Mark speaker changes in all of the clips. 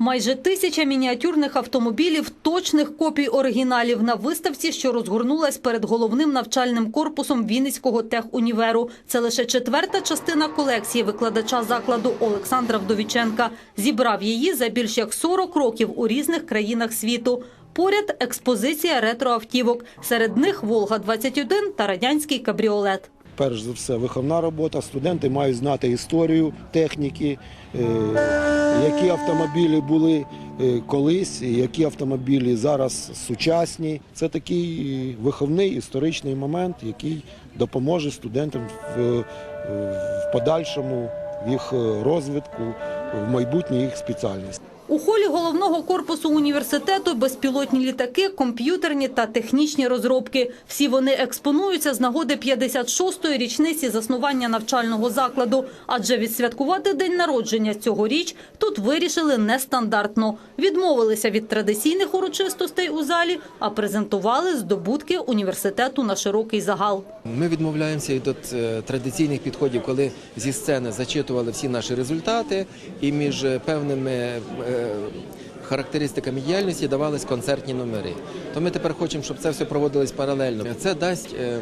Speaker 1: Майже тисяча мініатюрних автомобілів, точних копій оригіналів на виставці, що розгорнулась перед головним навчальним корпусом Вінницького техуніверу. Це лише четверта частина колекції викладача закладу Олександра Вдовіченка. Зібрав її за більш як 40 років у різних країнах світу. Поряд експозиція ретроавтівок. Серед них Волга-21 та радянський кабріолет.
Speaker 2: перш за все виховна робота. Студенти мають знати історію техніки, е, які автомобілі були е, колись, які автомобілі зараз сучасні. Це такий е, виховний історичний момент, який допоможе студентам в, е, в подальшому в їх розвитку, в майбутній їх спеціальності.
Speaker 1: У холі головного корпусу університету безпілотні літаки, комп'ютерні та технічні розробки. Всі вони експонуються з нагоди 56-ї річниці заснування навчального закладу. Адже відсвяткувати день народження цьогоріч тут вирішили нестандартно. Відмовилися від традиційних урочистостей у залі, а презентували здобутки університету на широкий загал.
Speaker 3: Ми відмовляємося від е, традиційних підходів, коли зі сцени зачитували всі наші результати, і між е, певними е, характеристиками діяльності давались концертні номери. То ми тепер хочемо, щоб це все проводилось паралельно. Це дасть е, е,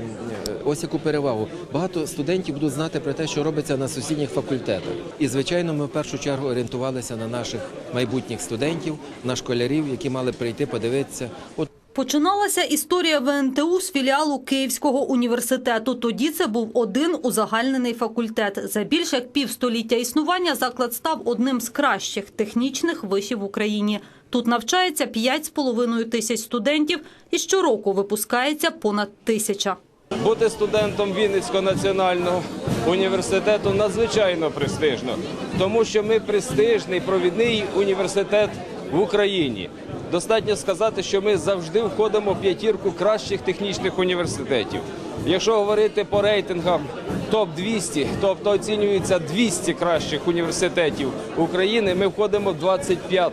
Speaker 3: ось яку перевагу. Багато студентів будуть знати про те, що робиться на сусідніх факультетах. І звичайно, ми в першу чергу орієнтувалися на наших майбутніх студентів, на школярів, які мали прийти подивитися. От
Speaker 1: Починалася історія ВНТУ з філіалу Київського університету. Тоді це був один узагальнений факультет. За більш як півстоліття існування заклад став одним з кращих технічних вишів в Україні. Тут навчається 5,5 тисяч студентів і щороку випускається понад тисяча.
Speaker 4: Бути студентом Вінницького національного університету надзвичайно престижно, тому що ми престижний провідний університет в Україні. Достатньо сказати, що ми завжди входимо в п'ятірку кращих технічних університетів. Якщо говорити по рейтингам топ 200 тобто оцінюється 200 кращих університетів України, ми входимо в 25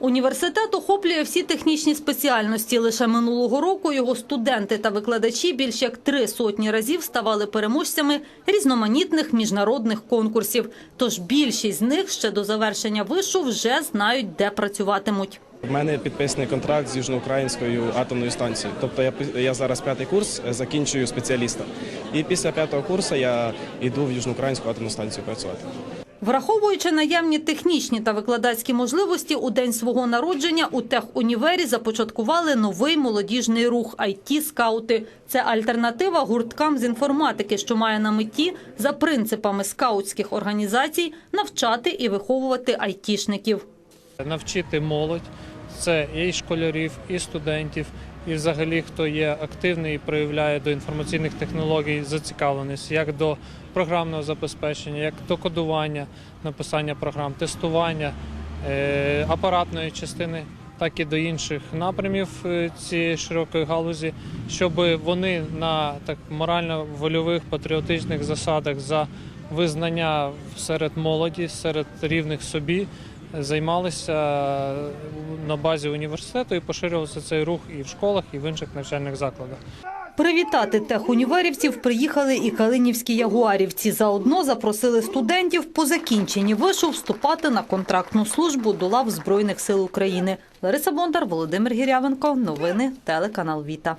Speaker 1: Університет охоплює всі технічні спеціальності. Лише минулого року його студенти та викладачі більш як три сотні разів ставали переможцями різноманітних міжнародних конкурсів. Тож більшість з них ще до завершення вишу вже знають, де працюватимуть.
Speaker 5: У мене підписаний контракт з Южноукраїнською атомною станцією. Тобто я, я зараз п'ятий курс е, закінчую спеціаліста. І після п'ятого курсу я йду в Южноукраїнську атомну станцію працювати.
Speaker 1: Враховуючи наявні технічні та викладацькі можливості, у день свого народження у техунівері започаткували новий молодіжний рух it скаути Це альтернатива гурткам з інформатики, що має на меті за принципами скаутських організацій навчати і виховувати айтішників.
Speaker 6: навчити молодь. Це і школярів, і студентів, і взагалі хто є активний і проявляє до інформаційних технологій зацікавленість, як до програмного забезпечення, як до кодування, написання програм, тестування е, апаратної частини, так і до інших напрямів е, цієї широкої галузі, щоб вони на так морально-вольових патріотичних засадах за визнання серед молоді, серед рівних собі займалися на базі університету і поширювався цей рух і в школах, і в інших навчальних закладах.
Speaker 1: Привітати техуніверівців приїхали і калинівські ягуарівці. Заодно запросили студентів по закінченні вишу вступати на контрактну службу до лав Збройних сил України. Лариса Бондар, Володимир Гірявенко. Новини телеканал Віта.